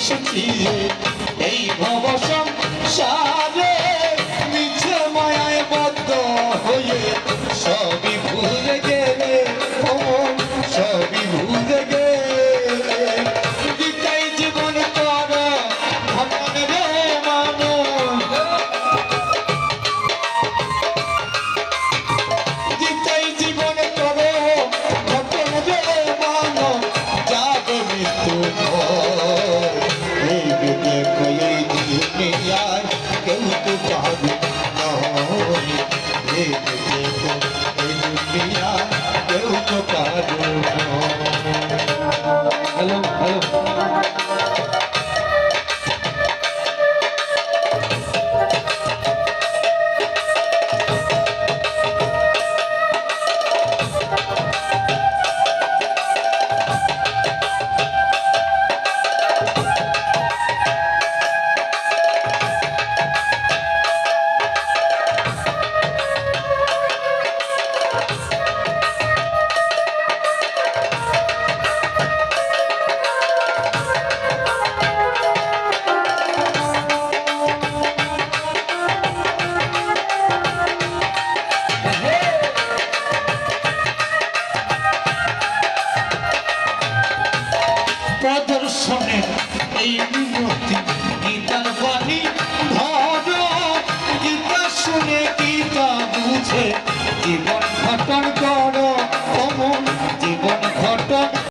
সুখী এই ভব সংসারে এই দেখো প্রদর্শনে এই মিনতি গীতার বাণী ধর গীতা শুনে গীতা বুঝে জীবন ঘটন